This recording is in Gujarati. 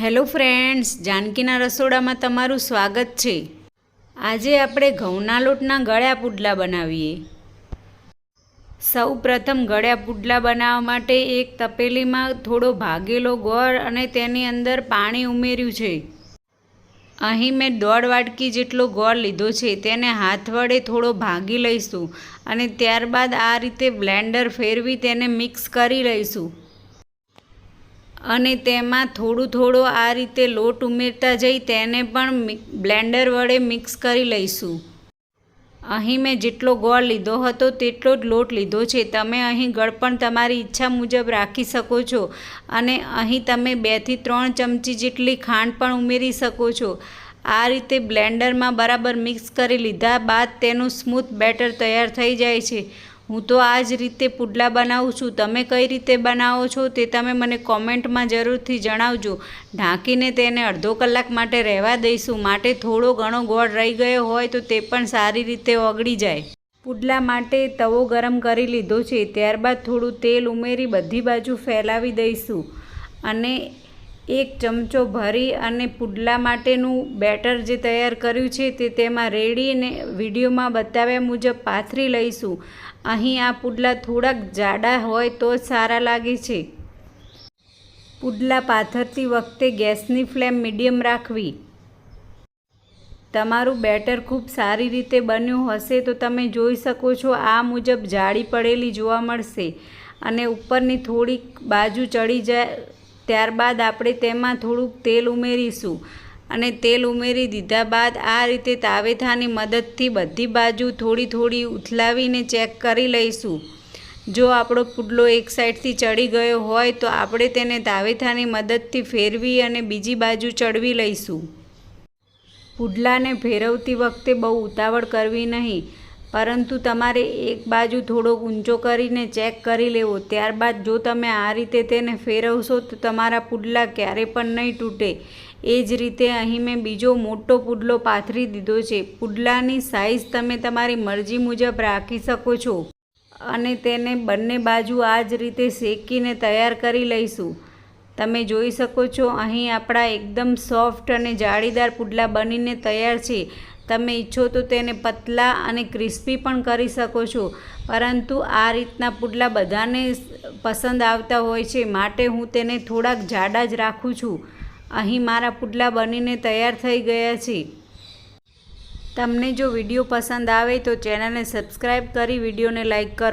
હેલો ફ્રેન્ડ્સ, જાનકીના રસોડામાં તમારું સ્વાગત છે. આજે આપણે ઘઉંના લોટના ગળ્યા પુડલા બનાવીએ. સૌ પ્રથમ ગળ્યા પુડલા બનાવવા માટે એક તપેલીમાં થોડો ભાગેલો ગોળ અને તેની અંદર પાણી ઉમેર્યું છે. અહીં મેં દોઢ વાટકી જેટલો ગોળ લીધો છે, તેને હાથ વડે થોડો ભાગી લઈશું અને ત્યારબાદ આ રીતે બ્લેન્ડર ફેરવી તેને મિક્સ કરી લઈશું. અને તેમાં થોડું થોડું આ રીતે લોટ ઉમેરતા જઈ તેને પણ બ્લેન્ડર વડે મિક્સ કરી લઈશું. અહીં મેં જેટલો ગોળ લીધો હતો તેટલો જ લોટ લીધો છે. તમે અહીં ગળપણ તમારી ઈચ્છા મુજબ રાખી શકો છો અને અહીં તમે બેથી ત્રણ ચમચી જેટલી ખાંડ પણ ઉમેરી શકો છો. આ રીતે બ્લેન્ડરમાં બરાબર મિક્સ કરી લીધા બાદ તેનું સ્મૂથ બેટર તૈયાર થઈ જાય છે. હું તો આ જ રીતે પુડલા બનાવું છું. તમે કઈ રીતે બનાવો છો તે તમે મને કોમેન્ટમાં જરૂરથી જણાવજો. ઢાંકીને તેને અડધો કલાક માટે રહેવા દઈશું. માટે થોડો ઘણો ગોળ રહી ગયો હોય તો તે પણ સારી રીતે ઓગળી જાય. પુડલા માટે તવો ગરમ કરી લીધો છે. ત્યારબાદ થોડું તેલ ઉમેરી બધી બાજુ ફેલાવી દઈશું. અને એક ચમચો ભરી અને પુડલા માટેનું બેટર જે તૈયાર કર્યું છે તે તેમાં રેડીને વિડીયોમાં બતાવ્યા મુજબ પાથરી લઈશું. અહીં આ પુડલા થોડાક જાડા હોય તો સારા લાગે છે. પુડલા પાથરતી વખતે ગેસની ફ્લેમ મીડિયમ રાખવી. તમારું બેટર ખૂબ સારી રીતે બન્યું હશે તો તમે જોઈ શકો છો આ મુજબ જાળી પડેલી જોવા મળશે અને ઉપરની થોડીક બાજુ ચડી જાય ત્યારબાદ આપણે તેમાં થોડુંક તેલ ઉમેરીશું. અને તેલ ઉમેરી દીધા બાદ આ રીતે તાવેથાની મદદથી બધી બાજુ થોડી થોડી ઉથલાવીને ચેક કરી લઈશું. જો આપણો પુડલો એક સાઈડથી ચડી ગયો હોય તો આપણે તેને તાવેથાની મદદથી ફેરવી અને બીજી બાજુ ચડવી લઈશું. પુડલાને ફેરવતી વખતે બહુ ઉતાવળ કરવી નહીં. પરંતુ તમારે એક બાજુ થોડો ઊંચો કરીને ચેક કરી લેવો. ત્યારબાદ જો તમે આ રીતે તેને ફેરવશો, તો તમારા પુડલા ક્યારે પણ નહીં તૂટે. એ જ રીતે અહીં મેં બીજો મોટો પુડલો પાથરી દીધો છે. પુડલાની સાઇઝ તમે તમારી મરજી મુજબ રાખી શકો છો અને તેને બંને બાજુ આ જ રીતે શેકીને તૈયાર કરી લઈશું. તમે જોઈ શકો છો, અહીં આપણા એકદમ સોફ્ટ અને જાળીદાર પુડલા બનીને તૈયાર છે. તમે ઈચ્છો તો તેને પતલા અને ક્રિસ્પી પણ કરી શકો છો. પરંતુ આ રીતના પુડલા બધાને પસંદ આવતા હોય છે, માટે હું તેને થોડાક જાડા જ રાખું છું. અહીં મારા પુડલા બનીને તૈયાર થઈ ગયા છે. તમને જો વીડિયો પસંદ આવે તો ચેનલને સબસ્ક્રાઈબ કરી વિડીયોને લાઈક કરો.